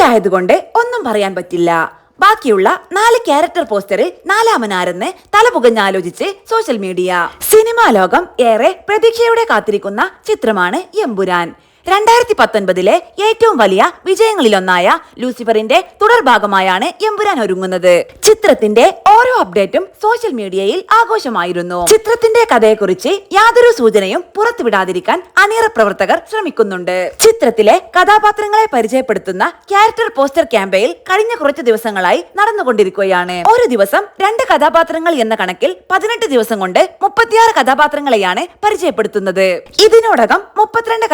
ഒറ്റയായതുകൊണ്ട് ഒന്നും പറയാൻ പറ്റില്ല. ബാക്കിയുള്ള നാല് ക്യാരക്ടർ പോസ്റ്ററിൽ നാലാമനാരെന്ന് തലപുകഞ്ഞാലോചിച്ച് സോഷ്യൽ മീഡിയ. സിനിമാ ലോകം ഏറെ പ്രതീക്ഷയോടെ കാത്തിരിക്കുന്ന ചിത്രമാണ് എമ്പുരാൻ രണ്ടായിരത്തി പത്തൊൻപതിലെ ഏറ്റവും വലിയ വിജയങ്ങളിലൊന്നായ ലൂസിഫറിന്റെ തുടർഭാഗമായാണ് എമ്പുരാൻ ഒരുങ്ങുന്നത്. ചിത്രത്തിന്റെ ഓരോ അപ്ഡേറ്റും സോഷ്യൽ മീഡിയയിൽ ആഘോഷമായിരുന്നു. ചിത്രത്തിന്റെ കഥയെക്കുറിച്ച് യാതൊരു സൂചനയും പുറത്തുവിടാതിരിക്കാൻ അണിയറ പ്രവർത്തകർ ശ്രമിക്കുന്നുണ്ട്. ചിത്രത്തിലെ കഥാപാത്രങ്ങളെ പരിചയപ്പെടുത്തുന്ന ക്യാരക്ടർ പോസ്റ്റർ ക്യാമ്പയിൽ കഴിഞ്ഞ കുറച്ച് ദിവസങ്ങളായി നടന്നുകൊണ്ടിരിക്കുകയാണ്. ഒരു ദിവസം രണ്ട് കഥാപാത്രങ്ങൾ എന്ന കണക്കിൽ പതിനെട്ട് ദിവസം കൊണ്ട് മുപ്പത്തിയാറ് കഥാപാത്രങ്ങളെയാണ് പരിചയപ്പെടുത്തുന്നത്. ഇതിനോടകം മുപ്പത്തിരണ്ട്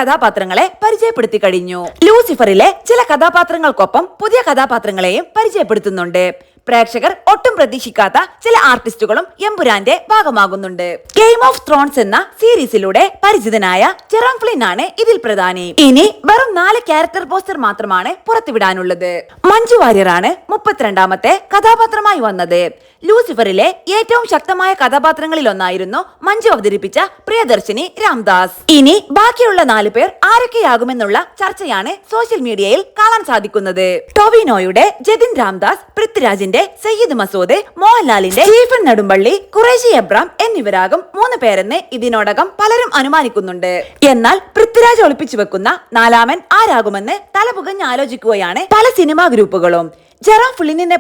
കഥാപാത്രങ്ങളെ പരിചയപ്പെടുത്തി കഴിഞ്ഞു. ലൂസിഫറിലെ ചില കഥാപാത്രങ്ങൾക്കൊപ്പം പുതിയ കഥാപാത്രങ്ങളെയും പരിചയപ്പെടുത്തുന്നുണ്ട്. പ്രേക്ഷകർ ഒട്ടും പ്രതീക്ഷിക്കാത്ത ചില ആർട്ടിസ്റ്റുകളും എംപുരാന്റെ ഭാഗമാകുന്നുണ്ട്. ഗെയിം ഓഫ് ത്രോൺസ് എന്ന സീരീസിലൂടെ പരിചിതനായ ജെറാം ഫ്ലിൻ ആണ് ഇതിൽ പ്രധാനി. ഇനി വെറും നാല് ക്യാരക്ടർ പോസ്റ്റർ മാത്രമാണ് പുറത്തുവിടാനുള്ളത്. മഞ്ജു വാര്യറാണ് മുപ്പത്തിരണ്ടാമത്തെ കഥാപാത്രമായി വന്നത്. ലൂസിഫറിലെ ഏറ്റവും ശക്തമായ കഥാപാത്രങ്ങളിൽ ഒന്നായിരുന്നു മഞ്ജു അവതരിപ്പിച്ച പ്രിയദർശിനി രാംദാസ്. ഇനി ബാക്കിയുള്ള നാല് പേർ ആരൊക്കെയാകുമെന്നുള്ള ചർച്ചയാണ് സോഷ്യൽ മീഡിയയിൽ കാണാൻ സാധിക്കുന്നത്. ടൊവിനോയുടെ ജതിൻ രാംദാസ് പൃഥ്വിരാജിന്റെ സയ്യിദ് മസൂദ് മോഹൻലാലിന്റെ സ്റ്റീഫൻ നെടുമ്പള്ളി ഖുറേഷി എബ്രാം എന്നിവരാകും മൂന്ന് പേരെന്ന് ഇതിനോടകം പലരും അനുമാനിക്കുന്നുണ്ട്. എന്നാൽ പൃഥ്വിരാജ് ഒളിപ്പിച്ചു വെക്കുന്ന നാലാമൻ ആരാകുമെന്ന് തലപുകഞ്ഞ് ആലോചിക്കുകയാണ് പല സിനിമാ ഗ്രൂപ്പുകളും. ജെറോം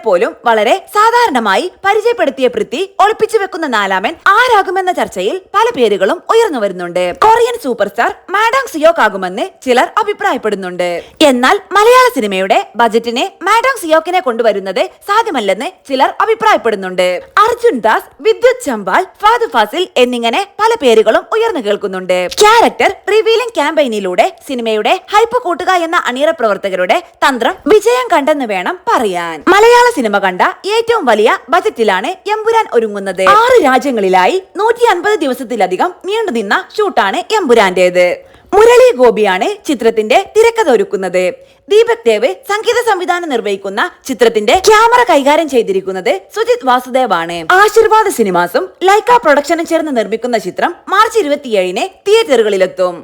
പോലും വളരെ സാധാരണമായി പരിചയപ്പെടുത്തിയ പൃഥ്വി ഒളിപ്പിച്ചു വെക്കുന്ന നാലാമൻ ആരാകുമെന്ന ചർച്ചയിൽ പല പേരുകളും ഉയർന്നു വരുന്നുണ്ട്. Korean super star Madong Seok ആകുമെന്ന് ചിലർ അഭിപ്രായപ്പെടുന്നുണ്ട്. എന്നാൽ മലയാള സിനിമയുടെ ബജറ്റിനെ മാഡാങ് സിയോക്കിനെ കൊണ്ടുവരുന്നത് സാധ്യമല്ലെന്ന് ചിലർ അഭിപ്രായപ്പെടുന്നുണ്ട്. അർജുൻ ദാസ് വിദ്യുത് ചമ്പാൽ ഫാദ് ഫാസിൽ എന്നിങ്ങനെ പല പേരുകളും ഉയർന്നു കേൾക്കുന്നുണ്ട്. ക്യാരക്ടർ റിവീലിംഗ് ക്യാമ്പയിനിലൂടെ സിനിമയുടെ ഹൈപ്പ് കൂട്ടുക എന്ന അണിയറ പ്രവർത്തകരുടെ തന്ത്രം വിജയം കണ്ടെന്ന് വേണം പറയാൻ. മലയാള സിനിമ കണ്ട ഏറ്റവും വലിയ ബജറ്റിലാണ് എമ്പുരാൻ ഒരുങ്ങുന്നത്. ആറ് രാജ്യങ്ങളിലായി നൂറ്റി അൻപത് ദിവസത്തിലധികം നീണ്ടുനിന്ന ഷൂട്ടാണ് എമ്പുരാന്റേത്. മുരളി ഗോപിയാണ് ചിത്രത്തിന്റെ തിരക്കഥ ഒരുക്കുന്നത്. ദീപക് ദേവ് സംഗീത സംവിധാനം നിർവഹിക്കുന്ന ചിത്രത്തിന്റെ ക്യാമറ കൈകാര്യം ചെയ്തിരിക്കുന്നത് സുജിത് വാസുദേവ് ആണ് ആശീർവാദ സിനിമാസും ലൈക്ക പ്രൊഡക്ഷനും ചേർന്ന് നിർമ്മിക്കുന്ന ചിത്രം മാർച്ച് ഇരുപത്തിയേഴിന് തിയേറ്ററുകളിലെത്തും.